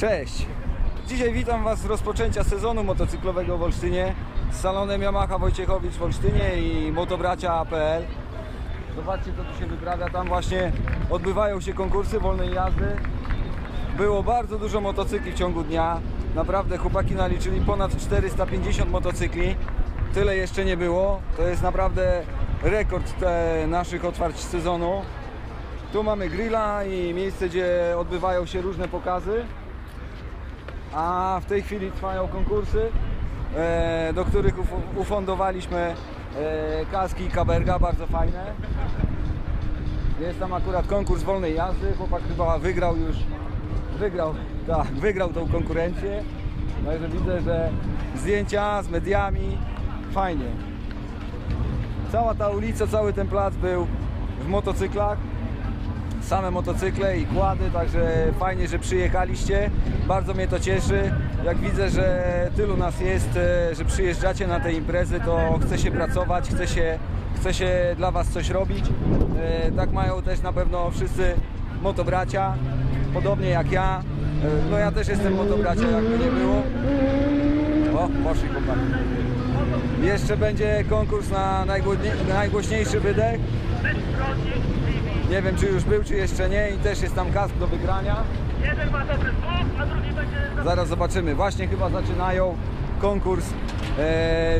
Cześć! Dzisiaj witam Was z rozpoczęcia sezonu motocyklowego w Olsztynie. Z salonem Yamaha Wojciechowicz w Olsztynie i motobracia.pl Zobaczcie co tu się wyprawia, tam właśnie odbywają się konkursy wolnej jazdy. Było bardzo dużo motocykli w ciągu dnia. Naprawdę chłopaki naliczyli ponad 450 motocykli. Tyle jeszcze nie było, to jest naprawdę rekord naszych otwarć sezonu. Tu mamy grilla i miejsce, gdzie odbywają się różne pokazy. A w tej chwili trwają konkursy, e, do których uf- ufundowaliśmy e, kaski kaberga, bardzo fajne. Jest tam akurat konkurs wolnej jazdy, chłopak chyba wygrał już, wygrał, tak, wygrał tą konkurencję. Także widzę, że zdjęcia z mediami, fajnie. Cała ta ulica, cały ten plac był w motocyklach same motocykle i kłady, także fajnie, że przyjechaliście. Bardzo mnie to cieszy. Jak widzę, że tylu nas jest, e, że przyjeżdżacie na te imprezy, to chce się pracować, chce się, chce się dla Was coś robić. E, Tak mają też na pewno wszyscy motobracia, podobnie jak ja. E, No ja też jestem motobracia, jakby nie było. O, poszli chłopaki. Jeszcze będzie konkurs na najgłośniej- najgłośniejszy wydech. Nie wiem czy już był, czy jeszcze nie i też jest tam kask do wygrania. Jeden ma dobry słuch, a drugi będzie... Zaraz zobaczymy. Właśnie chyba zaczynają konkurs e,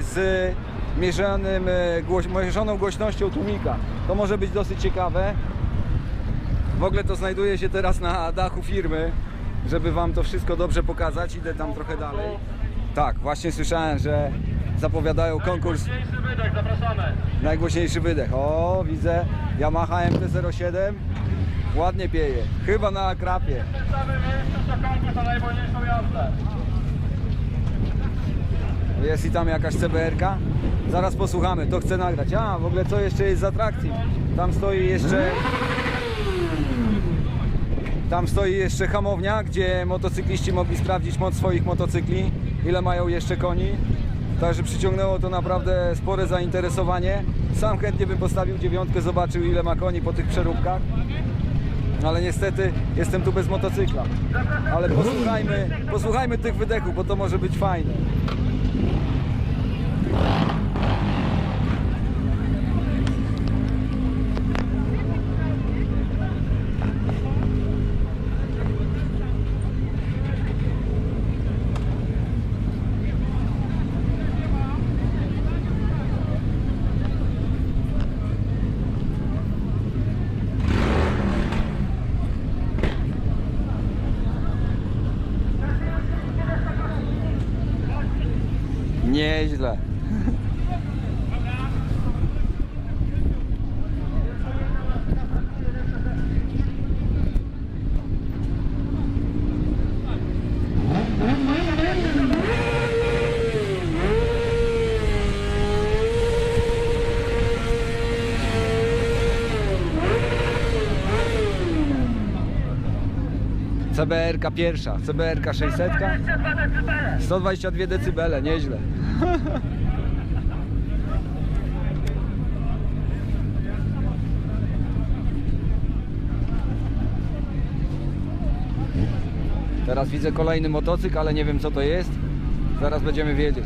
z mierzonym, e, głoś, mierzoną głośnością tłumika. To może być dosyć ciekawe. W ogóle to znajduje się teraz na dachu firmy, żeby Wam to wszystko dobrze pokazać. Idę tam trochę dalej. Tak, właśnie słyszałem, że zapowiadają konkurs Mniejszy wydech, zapraszamy. Najgłośniejszy wydech. O, widzę Yamaha MT-07. Ładnie pieje. Chyba na akrapie. W tym samym miejscu co konkurs na najwolniejszą jazdę. Jest i tam jakaś CBR-ka. Zaraz posłuchamy. To chcę nagrać. A, w ogóle co jeszcze jest z atrakcji? Tam stoi jeszcze... Tam stoi jeszcze hamownia, gdzie motocykliści mogli sprawdzić moc swoich motocykli, ile mają jeszcze koni. Także przyciągnęło to naprawdę spore zainteresowanie. Sam chętnie bym postawił dziewiątkę, zobaczył ile ma koni po tych przeróbkach. Ale niestety jestem tu bez motocykla. Ale posłuchajmy, posłuchajmy tych wydechów, bo to może być fajne. Nieźle. CBR-ka pierwsza, CBR-ka 600. 22 decybele. 122 decybele, nieźle. Teraz widzę kolejny motocykl, ale nie wiem co to jest. Zaraz będziemy wiedzieć.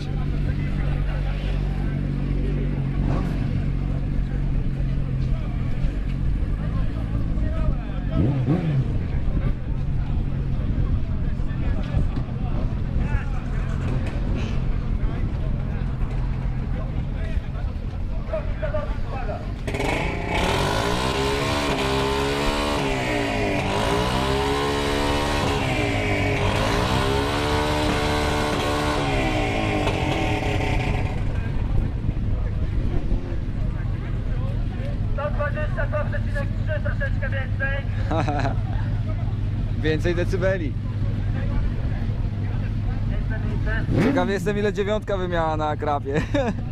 22,3, troszeczkę więcej. Więcej decybeli. Ciekaw jestem ile dziewiątka by miała na akrapie.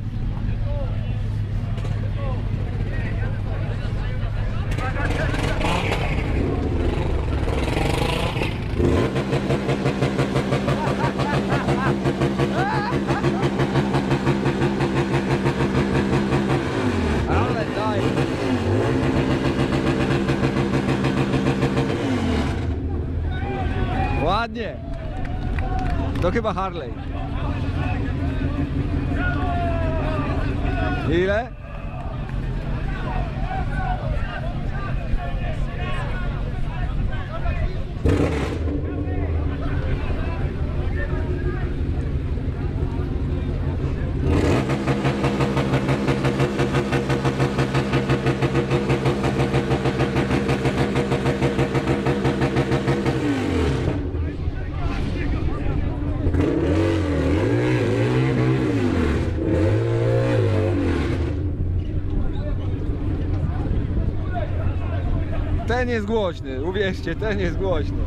Ładnie. To chyba Harley. Ile? Ten jest głośny, uwierzcie, ten jest głośny.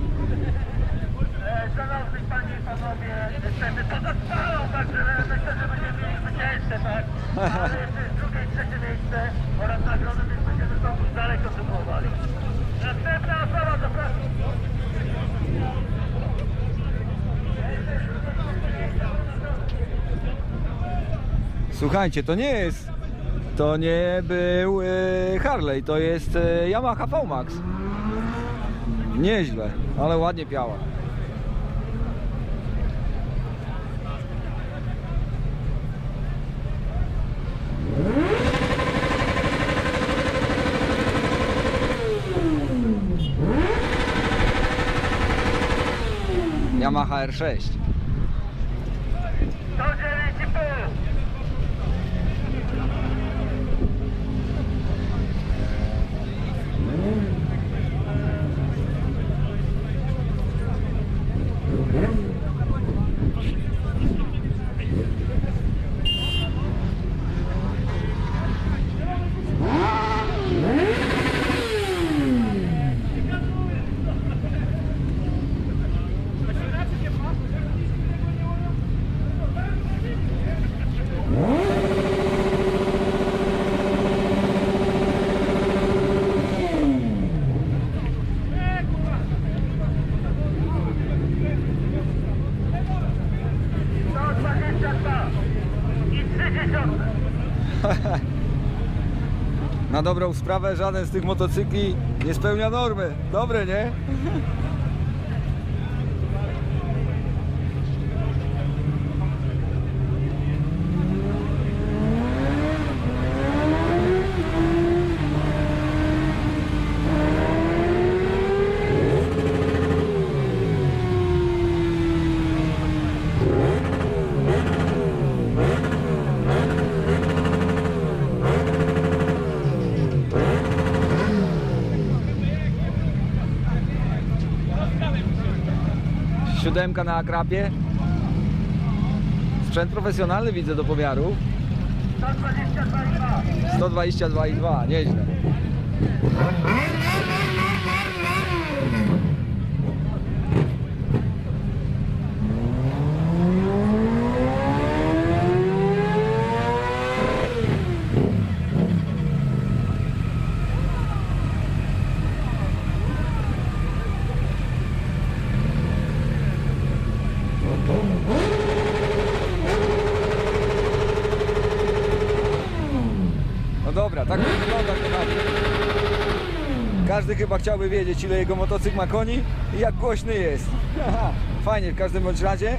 Szanowni Panie i Panowie, niestety pozostało, także myślę, że będziemy mieli zwycięzcę, tak? Ale jest drugie i trzecie miejsce oraz nagrody, więc będziemy konkurs dalej kontynuowali. Następna osoba, zapraszam. Słuchajcie, to nie jest. To nie był e, Harley, to jest e, Yamaha VMAX. Nieźle, ale ładnie piała. Yamaha R6. Na dobrą sprawę żaden z tych motocykli nie spełnia normy. Dobre, nie? Siódemka na akrapie. Sprzęt profesjonalny widzę do pomiaru. 122,2. 122,2, nieźle. No dobra, tak to wygląda kochani. Każdy chyba chciałby wiedzieć ile jego motocykl ma koni i jak głośny jest. Fajnie w każdym bądź razie.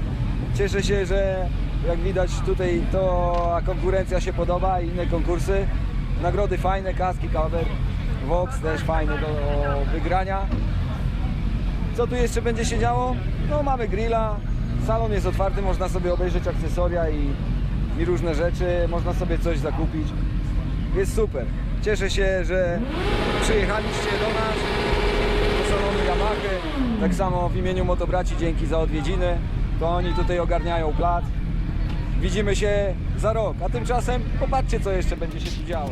Cieszę się, że jak widać tutaj to konkurencja się podoba i inne konkursy. Nagrody fajne, kaski, cover, Vox też fajny do wygrania. Co tu jeszcze będzie się działo? No mamy grilla, salon jest otwarty, można sobie obejrzeć akcesoria i, i różne rzeczy, można sobie coś zakupić. Jest super. Cieszę się, że przyjechaliście do nas, do salonu Yamaha. Tak samo w imieniu Motobraci dzięki za odwiedziny. To oni tutaj ogarniają plac. Widzimy się za rok, a tymczasem popatrzcie co jeszcze będzie się tu działo.